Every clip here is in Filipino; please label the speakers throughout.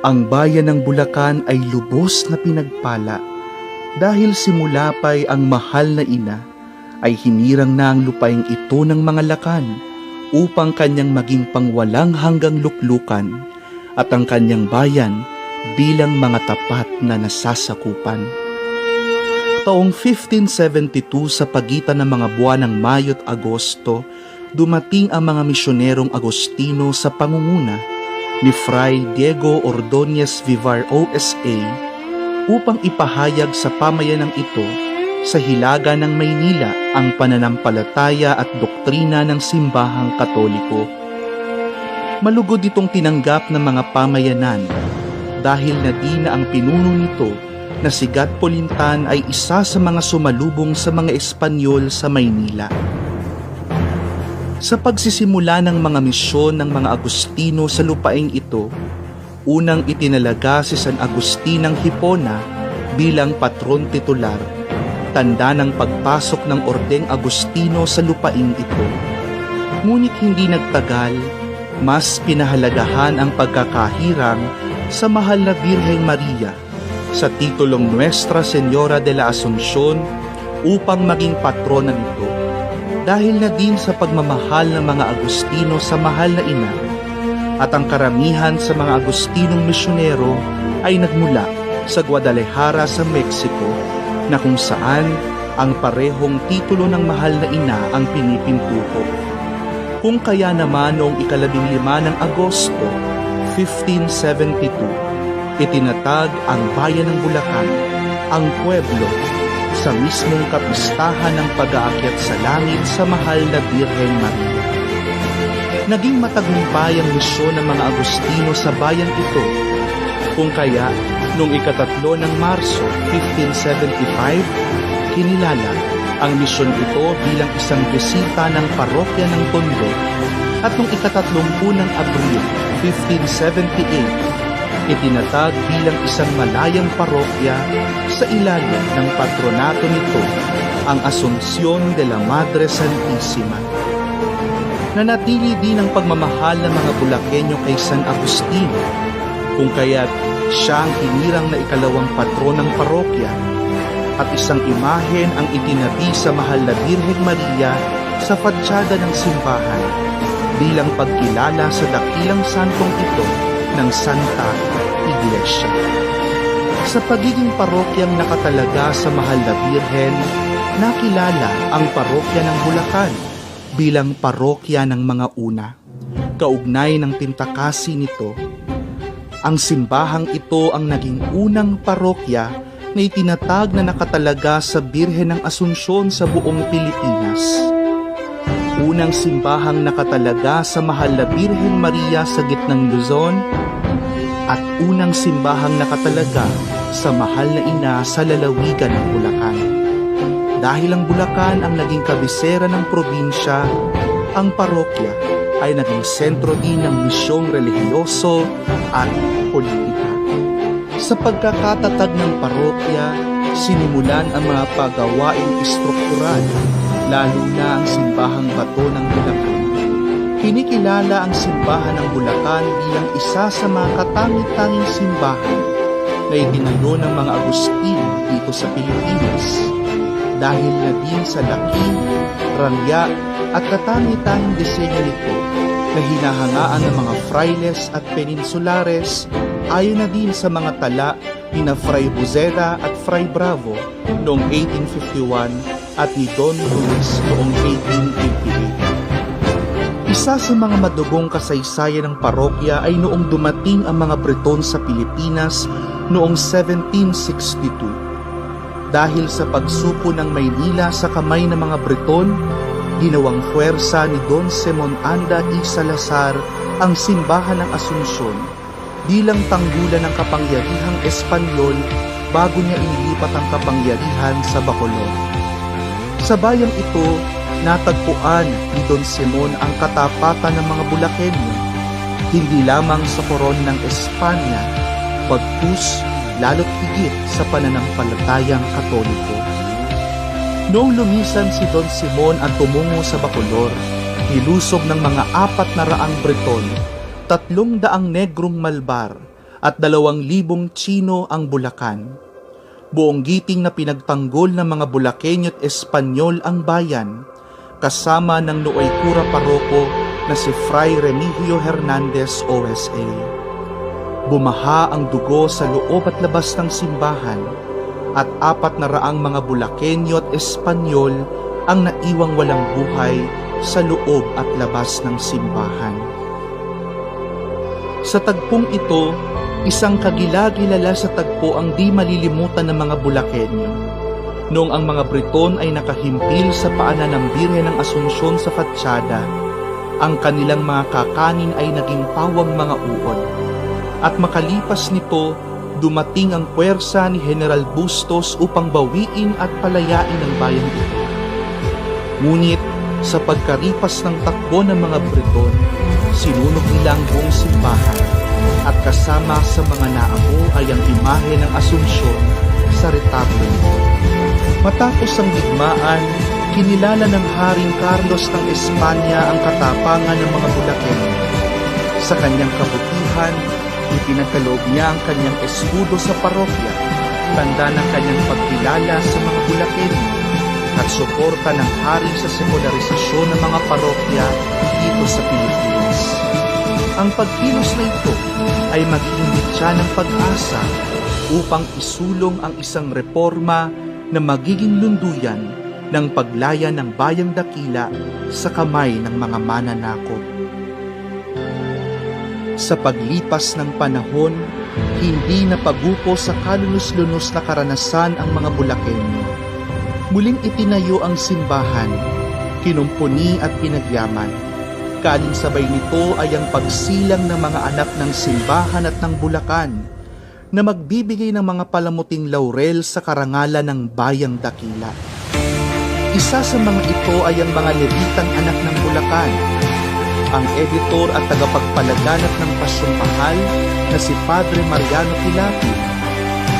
Speaker 1: Ang bayan ng Bulacan ay lubos na pinagpala dahil simula pa'y ang mahal na ina ay hinirang na ang lupaing ito ng mga lakan upang kanyang maging pangwalang hanggang luklukan at ang kanyang bayan bilang mga tapat na nasasakupan. Taong 1572 sa pagitan ng mga buwan ng Mayo at Agosto, dumating ang mga misyonerong Agostino sa pangunguna ni Fray Diego Ordonez Vivar OSA upang ipahayag sa pamayanang ito sa hilaga ng Maynila ang pananampalataya at doktrina ng simbahang katoliko. Malugod itong tinanggap ng mga pamayanan dahil na di na ang pinuno nito na si Gat Polintan ay isa sa mga sumalubong sa mga Espanyol sa Maynila. Sa pagsisimula ng mga misyon ng mga Agustino sa lupaing ito, unang itinalaga si San Agustin ng Hipona bilang patron titular, tanda ng pagpasok ng Ordeng Agustino sa lupaing ito. Ngunit hindi nagtagal, mas pinahalagahan ang pagkakahirang sa mahal na Birheng Maria sa titulong Nuestra Señora de la Asunción upang maging patrona nito dahil na din sa pagmamahal ng mga Agustino sa mahal na ina at ang karamihan sa mga Agustinong misyonero ay nagmula sa Guadalajara sa Mexico na kung saan ang parehong titulo ng mahal na ina ang pinipintuko. Kung kaya naman noong ikalabing lima ng Agosto 1572, itinatag ang bayan ng Bulacan, ang pueblo, sa mismong kapistahan ng pag-aakyat sa langit sa mahal na Birhen Maria. Naging matagumpay ang misyon ng mga Agustino sa bayan ito, kung kaya noong ikatatlo ng Marso 1575, kinilala ang misyon ito bilang isang bisita ng parokya ng Tondo at noong ikatatlongpu ng Abril 1578, itinatag bilang isang malayang parokya sa ilalim ng patronato nito ang Asunsyon de la Madre Santissima. Nanatili din ang pagmamahal ng mga Bulakenyo kay San Agustin, kung kaya't siya ang hinirang na ikalawang patron ng parokya at isang imahen ang itinabi sa mahal na Birhen Maria sa fatsyada ng simbahan bilang pagkilala sa dakilang santong ito ng Santa Iglesia. Sa pagiging parokyang nakatalaga sa mahal na Birhen, nakilala ang parokya ng Bulacan bilang parokya ng mga una. Kaugnay ng tintakasi nito, ang simbahang ito ang naging unang parokya na itinatag na nakatalaga sa Birhen ng Asunsyon sa buong Pilipinas. Unang simbahang nakatalaga sa mahal na Birhen Maria sa gitnang Luzon at unang simbahang nakatalaga sa mahal na ina sa lalawigan ng Bulacan. Dahil ang Bulacan ang naging kabisera ng probinsya, ang parokya ay naging sentro din ng misyong relihiyoso at politika. Sa pagkakatatag ng parokya, sinimulan ang mga pagawaing istruktural, lalo na ang simbahang bato ng Bulacan. Kinikilala ang simbahan ng Bulacan bilang isa sa mga katangi-tanging simbahan na itinayo ng mga Agustino dito sa Pilipinas dahil na din sa laki, rangya at katangi-tanging disenyo nito na hinahangaan ng mga frailes at peninsulares ayon na din sa mga tala ni na Fray Buzeda at Fray Bravo noong 1851 at ni Don Luis noong 1888. Isa sa mga madugong kasaysayan ng parokya ay noong dumating ang mga Breton sa Pilipinas noong 1762. Dahil sa pagsuko ng Maynila sa kamay ng mga Breton, ginawang puwersa ni Don Simon Anda y Salazar ang simbahan ng Asunsyon bilang tanggulan ng kapangyarihang Espanyol bago niya inilipat ang kapangyarihan sa Bacolod. Sa bayang ito, natagpuan ni Don Simon ang katapatan ng mga Bulakenyo, hindi lamang sa koron ng Espanya, pagpus lalo't higit sa pananampalatayang katoliko. Noong lumisan si Don Simon at tumungo sa Bacolor, nilusog ng mga apat na raang Breton, tatlong daang negrong malbar at dalawang libong Chino ang Bulacan. Buong giting na pinagtanggol ng mga Bulakenyo at Espanyol ang bayan, kasama ng nooy kura paroko na si Fray Remigio Hernandez OSA. Bumaha ang dugo sa loob at labas ng simbahan at apat na raang mga Bulakenyo at Espanyol ang naiwang walang buhay sa loob at labas ng simbahan. Sa tagpong ito, isang kagila-gilala sa tagpo ang di malilimutan ng mga Bulakenyo. Noong ang mga Briton ay nakahimpil sa paanan ng Birhen ng Asunsyon sa Fatsyada, ang kanilang mga kakanin ay naging pawang mga uod. At makalipas nito, dumating ang puwersa ni General Bustos upang bawiin at palayain ang bayan ito. Ngunit sa pagkaripas ng takbo ng mga Briton, sinunog nila ang buong simbahan at kasama sa mga naamo ay ang imahe ng Asunsyon sa retablo. Matapos ang digmaan, kinilala ng Haring Carlos ng Espanya ang katapangan ng mga Bulakenyo. Sa kanyang kabutihan, ipinagkaloob niya ang kanyang eskudo sa parokya, tanda ng kanyang pagkilala sa mga Bulakenyo at suporta ng hari sa sekularisasyon ng mga parokya dito sa Pilipinas. Ang pagkilos na ito ay magiging mitya ng pag-asa upang isulong ang isang reforma na magiging lunduyan ng paglaya ng bayang dakila sa kamay ng mga mananakop. Sa paglipas ng panahon, hindi na pagupo sa kalunos-lunos na karanasan ang mga Bulakenyo. Muling itinayo ang simbahan, kinumpuni at pinagyaman. Kaling sabay nito ay ang pagsilang ng mga anak ng simbahan at ng Bulacan na magbibigay ng mga palamuting laurel sa karangalan ng bayang dakila. Isa sa mga ito ay ang mga levitang anak ng Bulacan, ang editor at tagapagpalaganap ng Pasyong na si Padre Mariano Pilati,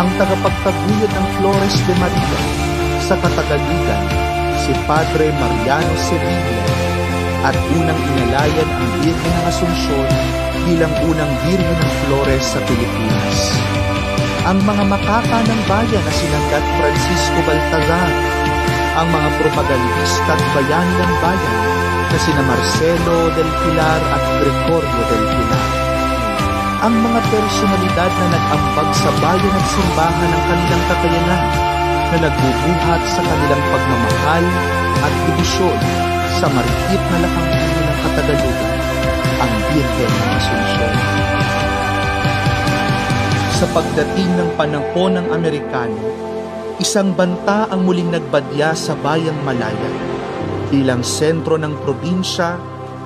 Speaker 1: ang tagapagtaguyod ng Flores de Maria sa Katagalugan, si Padre Mariano Sevilla, at unang inalayan ang Birhen ng Asunsyon bilang unang Birhen ng Flores sa Pilipinas. Ang mga makaka ng bayan na sinanggat Francisco Baltazar, ang mga propagandista at bayani ng bayan na sina Marcelo del Pilar at Gregorio del Pilar. Ang mga personalidad na nag-ambag sa bayan at simbahan ng kanilang kakayanan na nagbubuhat sa kanilang pagmamahal at debisyon sa marikit na lakangkino ng Katagalugan, ang Birhen ng Asunsyon. Sa pagdating ng panahon ng Amerikano, isang banta ang muling nagbadya sa bayang Malaya. Bilang sentro ng probinsya,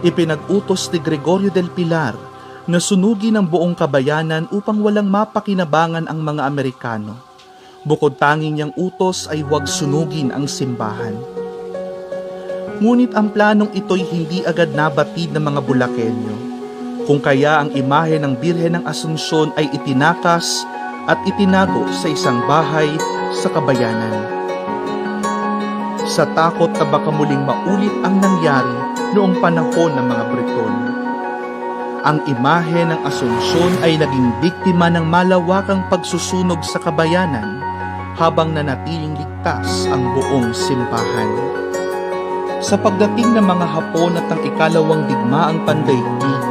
Speaker 1: ipinag-utos ni Gregorio del Pilar na sunugin ang buong kabayanan upang walang mapakinabangan ang mga Amerikano. Bukod tanging niyang utos ay huwag sunugin ang simbahan. Ngunit ang planong ito'y hindi agad nabatid ng mga Bulakenyo. Kung kaya ang imahe ng Birhen ng Asunsyon ay itinakas at itinago sa isang bahay sa kabayanan. Sa takot na baka muling maulit ang nangyari noong panahon ng mga Briton. Ang imahe ng Asunsyon ay naging biktima ng malawakang pagsusunog sa kabayanan habang nanatiling ligtas ang buong simbahan. Sa pagdating ng mga Hapon at ang ikalawang digmaang pandaigdig,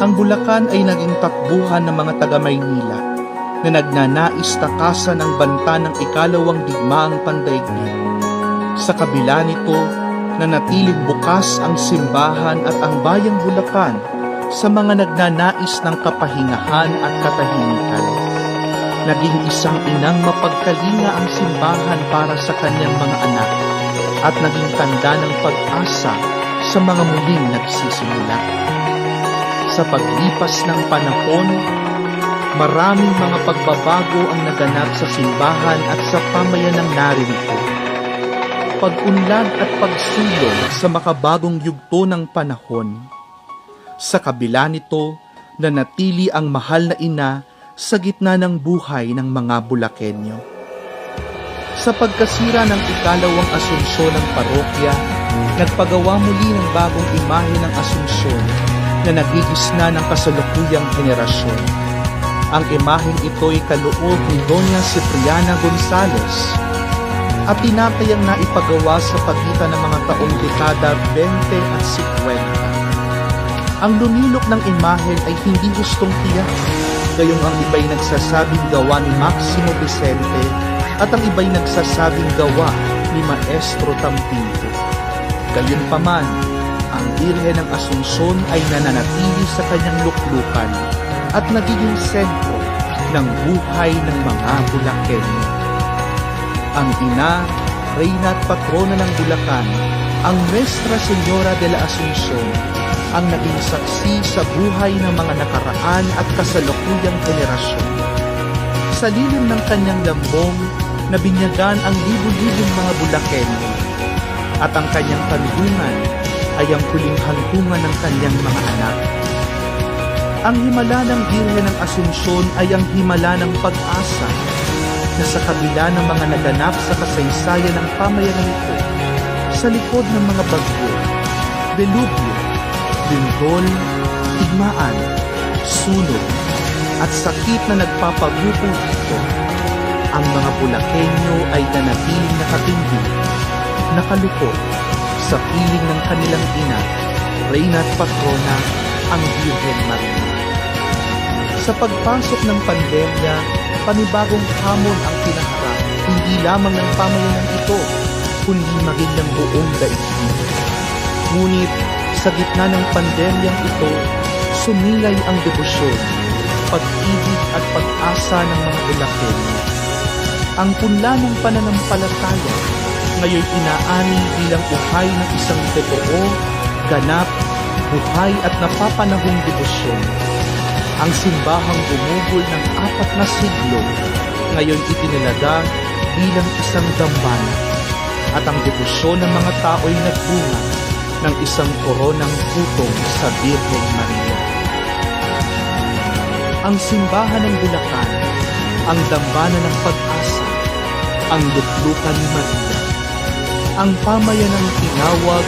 Speaker 1: ang Bulacan ay naging takbuhan ng mga taga-Maynila na nagnanais takasan ang banta ng ikalawang digmaang pandaigdig. Sa kabila nito, nanatiling bukas ang simbahan at ang bayang Bulacan sa mga nagnanais ng kapahingahan at katahimikan. Naging isang inang mapagkalinga ang simbahan para sa kanyang mga anak at naging tanda ng pag-asa sa mga muling nagsisimula. Sa paglipas ng panahon, maraming mga pagbabago ang naganap sa simbahan at sa pamayanang narito. Pag-unlad at pagsulong sa makabagong yugto ng panahon. Sa kabila nito, nanatili ang mahal na ina sa gitna ng buhay ng mga Bulakenyo. Sa pagkasira ng ikalawang asunsyon ng parokya, nagpagawa muli ng bagong imahe ng asunsyon na nagigisna ng kasalukuyang henerasyon. Ang imaheng ito'y kaloob ni Doña Cipriana Gonzales at tinatayang naipagawa sa pagitan ng mga taong dekada 20 at 50. Ang lumilok ng imahen ay hindi gustong tiyak, gayong ang iba'y nagsasabing gawa ni Maximo Vicente at ang iba'y nagsasabing gawa ni Maestro Tampinto. Gayunpaman, ang Birhen ng Asunsyon ay nananatili sa kanyang luklukan at nagiging sentro ng buhay ng mga Bulakenyo. Ang ina, reyna at patrona ng Bulacan, ang Nuestra Señora de la Asuncion, ang naging saksi sa buhay ng mga nakaraan at kasalukuyang henerasyon. Sa lilim ng kanyang lambong, nabinyagan ang libu-libong mga Bulakenyo at ang kanyang kandungan ay ang huling hantungan ng kanyang mga anak. Ang himala ng Birhen ng Asunsyon ay ang himala ng pag-asa na sa kabila ng mga naganap sa kasaysayan ng pamayanan ito, sa likod ng mga bagyo, delubyo, lindol, tigmaan, sunog, at sakit na nagpapagupo dito, ang mga Bulakenyo ay nanatiling nakatindig, nakalukot sa piling ng kanilang ina, Reyna at Patrona, ang Virgen Maria. Sa pagpasok ng pandemya, panibagong hamon ang pinaharap, hindi lamang ng pamayanan ito, kundi maging ng buong daigdig. Ngunit sa gitna ng pandemyang ito, sumilay ang debosyon, pag-ibig at pag-asa ng mga Bulakenyo. Ang punla ng pananampalataya ngayon inaani bilang buhay ng isang totoo, ganap, buhay at napapanahong debosyon. Ang simbahang bumubol ng apat na siglo, ngayon itinalaga bilang isang dambana at ang debosyon ng mga tao'y nagbunga ng isang koronang putong sa Birhen Maria. Ang simbahan ng Bulacan, ang dambana ng pag-asa, ang luklukan ni Maria, ang pamayanang tinawag,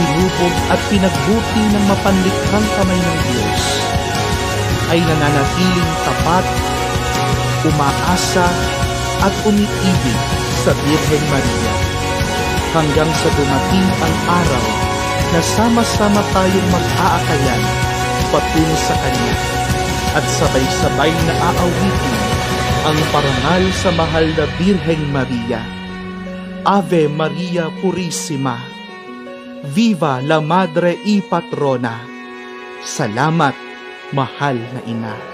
Speaker 1: tinubog at pinagbuti ng mapanlikhang kamay ng Diyos ay nananatiling tapat, umaasa at umiibig sa Birhen Maria hanggang sa dumating ang araw na sama-sama tayong mag-aakayan patungo sa Kanya at sabay-sabay na aawitin ang parangal sa mahal na Birheng Maria. Ave Maria Purissima. Viva la Madre y Patrona. Salamat, mahal na ina.